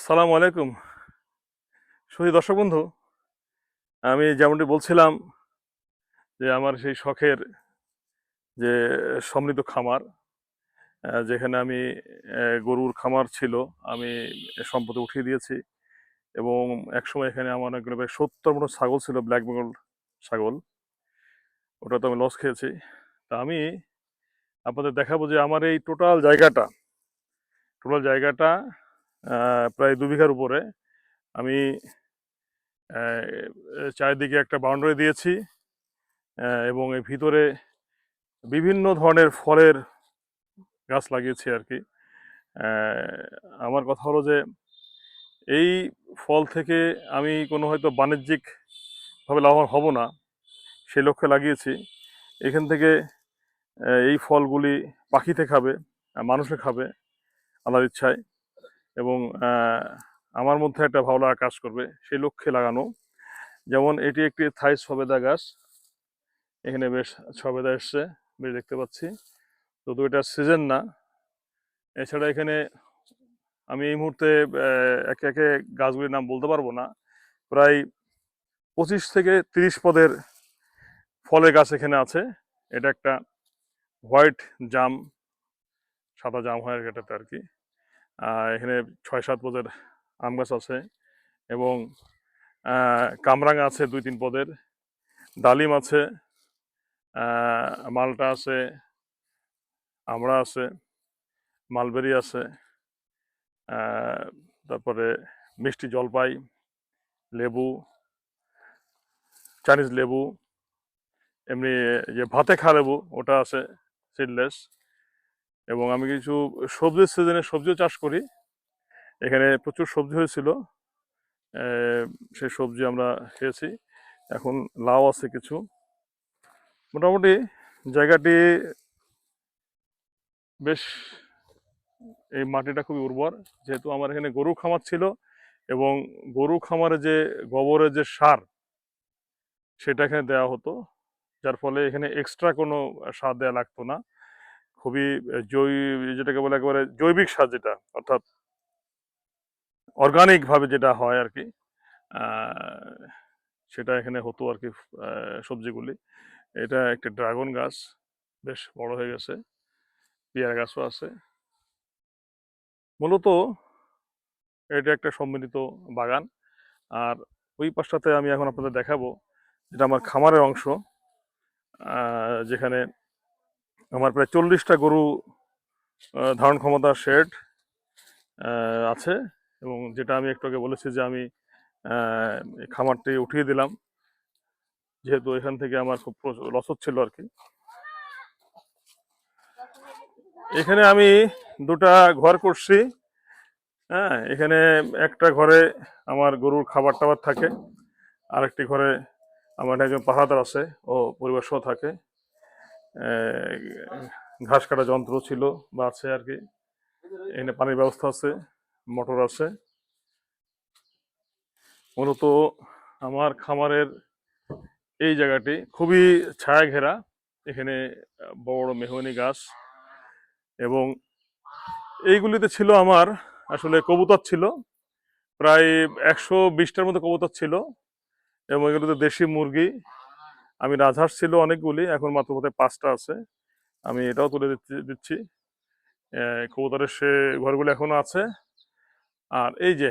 আসসালামু আলাইকুম। সুধী দর্শক বন্ধু, আমি যেমনটি বলছিলাম যে আমার সেই শখের যে সমৃদ্ধ খামার যেখানে আমি গরুর খামার ছিল, আমি সম্পদে উঠিয়ে দিয়েছি এবং একসময় এখানে আমার অনেকগুলো প্রায় সত্তর মতো ছাগল ছিল, ব্ল্যাক বেঙ্গল ছাগল। ওটা তো আমি লস খেয়েছি। তা আমি আপনাদের দেখাবো যে আমার এই টোটাল জায়গাটা টোটাল জায়গাটা প্রায় দু বিঘার উপরে। আমি চারিদিকে একটা বাউন্ডারি দিয়েছি এবং এর ভিতরে বিভিন্ন ধরনের ফলের গাছ লাগিয়েছি আর কি আমার কথা হলো যে, এই ফল থেকে আমি কোনো হয়তো বাণিজ্যিকভাবে লাভবান হব না সেই লক্ষ্যে লাগিয়েছি। এখান থেকে এই ফলগুলি পাখিতে খাবে, মানুষে খাবে, আল্লাহর ইচ্ছায়। এবং আমার মধ্যে একটা ভালো কাজ করবে, সেই লক্ষ্যে লাগানো। যেমন এটি একটি থাই সবেদা গাছ। এখানে বেশ সবেদা এসছে, বেশ দেখতে পাচ্ছি। তবু এটা সিজন না, এছাড়া এখানে আমি এই মুহূর্তে একে একে গাছগুলির নাম বলতে পারব না। প্রায় পঁচিশ থেকে তিরিশ পদের ফলের গাছ এখানে আছে। এটা একটা হোয়াইট জাম, সাদা জাম হয় এটাতে আর কি। এখানে ছয় সাত পদের আম গাছ আছে এবং কামরাঙা আছে দুই তিন পদের, ডালিম আছে মালটা আছে, আমড়া আছে, মালবেরি আছে তারপরে মিষ্টি জলপাই, লেবু, চাইনিজ লেবু, এমনি যে ভাতে খা লেবু ওটা আছে সিডলেস এবং আমি কিছু সবজির সিজনে সবজিও চাষ করি। এখানে প্রচুর সবজি হয়েছিল। সেই সবজি আমরা খেয়েছি। এখন লাউ আছে কিছু। মোটামুটি জায়গাটি বেশ, এই মাটিটা খুবই উর্বর। যেহেতু আমার এখানে গরু খামার ছিল এবং গরু খামারে যে গোবরের যে সার, সেটা এখানে দেওয়া হতো। যার ফলে এখানে এক্সট্রা কোনো সার দেওয়া লাগতো না। খুবই জৈ যেটাকে বলে একেবারে জৈবিক সার যেটা, অর্থাৎ অর্গানিক ভাবে যেটা হয় আর কি সেটা এখানে হতো আর কি সবজিগুলি। এটা একটা ড্রাগন গাছ, বেশ বড় হয়ে গেছে, পেয়ারা গাছও আছে। মূলত এটা একটা সম্মিলিত বাগান। আর ওই পাশটাতে আমি এখন আপনাদের দেখাবো, যেটা আমার খামারের অংশ যেখানে আমার প্রায় চল্লিশটা গরু ধারণ ক্ষমতার শেড আছে এবং যেটা আমি একটু আগে বলেছি যে আমি খামারটি উঠিয়ে দিলাম। যেহেতু এখান থেকে আমার খুব লস হচ্ছিল আর কি। এখানে আমি দুটা ঘর করছি। হ্যাঁ এখানে একটা ঘরে আমার গরুর খাবার টাবার থাকে। আরেকটি ঘরে আমার একজন পাহাদার আছে, ও পরিবার সহ থাকে। ঘাস কাটা যন্ত্র ছিল বা আছে আর কি। এখানে পানির ব্যবস্থা আছে, মোটর আছে। মূলত আমার খামারের এই জায়গাটি খুবই ছায়া ঘেরা এখানে বড় মেহগনি গাছ এবং এইগুলিতে ছিল আমার আসলে কবুতর ছিল। প্রায় একশো বিশটার মতো কবুতর ছিল এবং এগুলোতে দেশি মুরগি আমি রাজহাঁস ছিল অনেকগুলি, এখন মাত্র বোধহয় পাঁচটা আছে। আমি এটাও তুলে দিচ্ছি কবুতরের সে ঘরগুলো এখনও আছে। আর এই যে,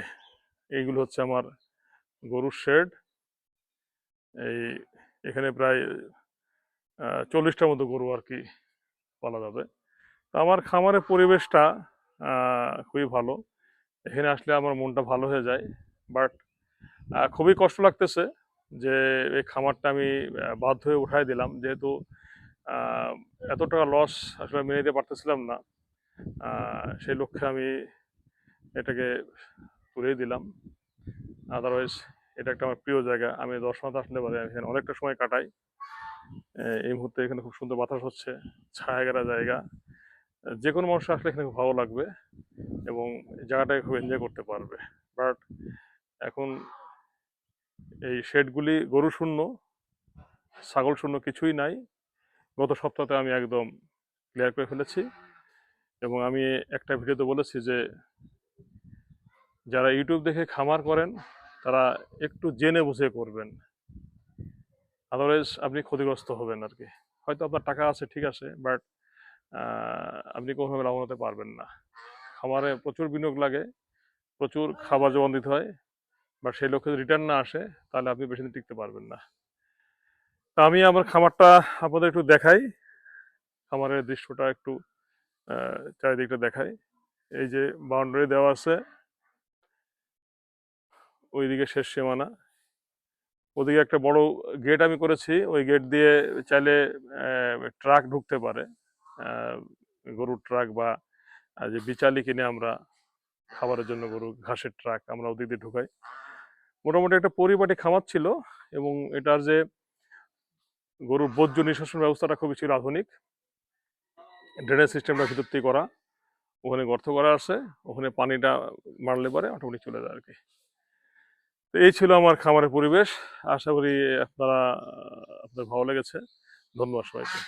এইগুলো হচ্ছে আমার গরুর শেড। এই, এখানে প্রায় চল্লিশটার মতো গরু আর কি বলা যাবে। তো আমার খামারের পরিবেশটা খুবই ভালো। এখানে আসলে আমার মনটা ভালো হয়ে যায়, বাট খুবই কষ্ট লাগতেছে। যে এই খামারটা আমি বাধ্য হয়ে উঠাই দিলাম। যেহেতু এত টাকা লস আসলে মেনে নিতে পারতেছিলাম না সেই লক্ষ্যে আমি এটাকে তুলেই দিলাম। আদারওয়াইজ এটা একটা আমার প্রিয় জায়গা। আমি দশ আসলে বাদে আমি এখানে অনেকটা সময় কাটাই। এই মুহূর্তে এখানে খুব সুন্দর বাতাস হচ্ছে ছায়া ছায়াগেরা জায়গা। যে কোনো মানুষ আসলে এখানে খুব ভালো লাগবে এবং জায়গাটাকে খুব এনজয় করতে পারবে। বাট এখন এই শেডগুলি গরু শূন্য ছাগল শূন্য কিছুই নাই। গত সপ্তাহে আমি একদম ক্লিয়ার করে ফেলেছি এবং আমি একটা ভিডিওতে বলেছি যে, যারা ইউটিউব দেখে খামার করেন, তারা একটু জেনে বুঝে করবেন। আদারওয়াইজ আপনি ক্ষতিগ্রস্ত হবেন আর কি হয়তো আপনার টাকা আছে, ঠিক আছে বাট আপনি কোনোভাবে লাভবান হতে পারবেন না। খামারে প্রচুর বিনিয়োগ লাগে, প্রচুর খাবার জোগান দিতে হয় বাট সেই লক্ষ্যে রিটার্ন না আসে, তাহলে আপনি বেশি দিন টিকতে পারবেন না। তা আমি আমার খামারটা আপনাদের একটু দেখাই, খামারের দৃশ্যটা একটু চারিদিকটা দেখাই। এই যে বাউন্ডারি দেওয়া আছে, ওইদিকে শেষ সীমানা। ওদিকে একটা বড় গেট আমি করেছি, ওই গেট দিয়ে চাইলে ট্রাক ঢুকতে পারে। গরুর ট্রাক বা যে বিচালি কিনে আমরা খাবারের জন্য গরু, ঘাসের ট্রাক আমরা ওদিক দিয়ে ঢুকাই। মোটামুটি একটা পরিপাটি খামার ছিল এবং এটার যে গরুর বর্জ্য নিঃশাসন ব্যবস্থাটা খুবই ছিল আধুনিক। ড্রেনেজ সিস্টেমটা ভিতর থেকে করা, ওখানে গর্ত করা আছে, ওখানে পানিটা মারলে পরে অটোমেটিক চলে যায় আর কি। তো এই ছিল আমার খামারের পরিবেশ। আশা করি আপনারা আপনার ভালো লেগেছে। ধন্যবাদ সবাইকে।